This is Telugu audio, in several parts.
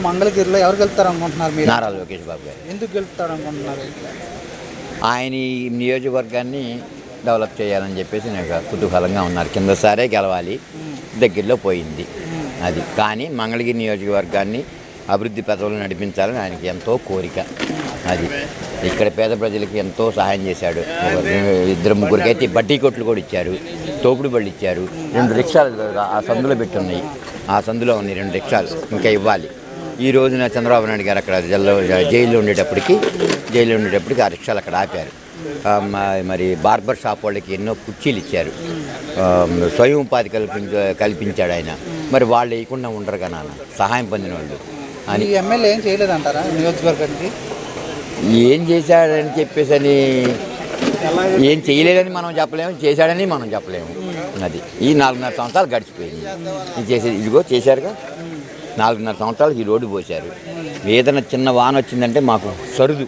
మంగళగిరిలో ఎవరు గెలుస్తారు అనుకుంటున్నారు మీరు? నారా లోకేష్ బాబు గారు. ఎందుకు గెలుపుతారు అనుకుంటున్నారు ఆయన ఈ నియోజకవర్గాన్ని డెవలప్ చేయాలని చెప్పేసి నాకు కుతూహలంగా ఉన్నారు. కిందసారే గెలవాలి. దగ్గరలో పోయింది. అది. కానీ మంగళగిరి నియోజకవర్గాన్ని అభివృద్ధి పథకంలో నడిపించాలని ఆయనకి ఎంతో కోరిక. అది. ఇక్కడ పేద ప్రజలకి ఎంతో సహాయం చేశాడు. ఇద్దరు ముగ్గురికి అయితే బడ్డీ కొట్లు కూడా ఇచ్చారు. తోపుడు బళ్ళు ఇచ్చారు. రెండు రిక్షాలు ఆ సందులో పెట్టి ఉన్నాయి ఆ సందులో ఉన్నాయి రెండు రిక్షాలు. ఇంకా ఇవ్వాలి. ఈ రోజున చంద్రబాబు నాయుడు గారు అక్కడ జైల్లో జైల్లో ఉండేటప్పటికి జైల్లో ఉండేటప్పటికి ఆ రిక్షాలు అక్కడ ఆపారు. మరి బార్బర్ షాప్ వాళ్ళకి ఎన్నో కుర్చీలు ఇచ్చారు. స్వయం ఉపాధి కల్పించ కల్పించాడు ఆయన. మరి వాళ్ళు వేయకుండా ఉండరు కదా నాన్న సహాయం పొందిన వాళ్ళు. అని ఎమ్మెల్యే ఏం చేయలేదంటారా నియోజకవర్గానికి? ఏం చేశాడని చెప్పేసి అని ఏం చేయలేదని మనం చెప్పలేము చేశాడని మనం చెప్పలేము. అది ఈ నాలుగున్నర సంవత్సరాలు గడిచిపోయింది. ఇది చేసేది ఇదిగో చేశారుగా. నాలుగున్నర సంవత్సరాలు ఈ రోడ్డు పోశారు. ఏదైనా చిన్న వాన వచ్చిందంటే మాకు సరుదు.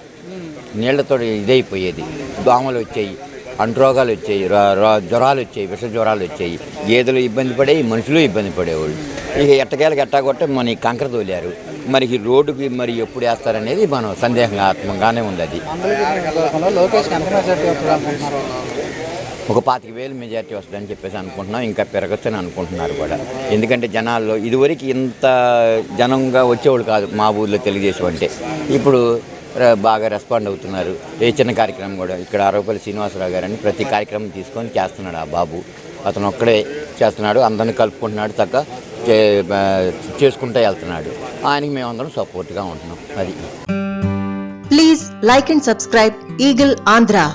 నీళ్ళతో ఇదైపోయేది. దోమలు వచ్చాయి అంటురోగాలు వచ్చాయి జ్వరాలు వచ్చాయి విష జ్వరాలు వచ్చాయి. గేదెలు ఇబ్బంది పడేవి మనుషులు ఇబ్బంది పడేవాళ్ళు. ఇక ఎట్టకేళ్ళకి ఎట్టాగొట్టే మన కంకర తోలారు. మరి ఈ రోడ్డుకి మరి ఎప్పుడు వేస్తారనేది మనం సందేహాత్మకంగానే ఉంది అది. ఒక పాతిక వేలు మెజార్టీ వస్తుందని చెప్పేసి అనుకుంటున్నాం. ఇంకా పెరగచ్చని అనుకుంటున్నారు కూడా. ఎందుకంటే జనాల్లో ఇదివరకు ఇంత జనంగా వచ్చేవాళ్ళు కాదు మా ఊర్లో తెలుగుదేశం అంటే. ఇప్పుడు బాగా రెస్పాండ్ అవుతున్నారు. ఏ చిన్న కార్యక్రమం కూడా ఇక్కడ ఆరోపల్లి శ్రీనివాసరావు గారని ప్రతి కార్యక్రమం తీసుకొని చేస్తున్నాడు ఆ బాబు. అతను ఒక్కడే చేస్తున్నాడు. అందరిని కలుపుకుంటున్నాడు తగ్గ చే- చేసుకుంటూ వెళ్తున్నాడు. ఆయనకి మేమందరం సపోర్ట్గా ఉంటున్నాం. అది. Please like and subscribe eagle Andhra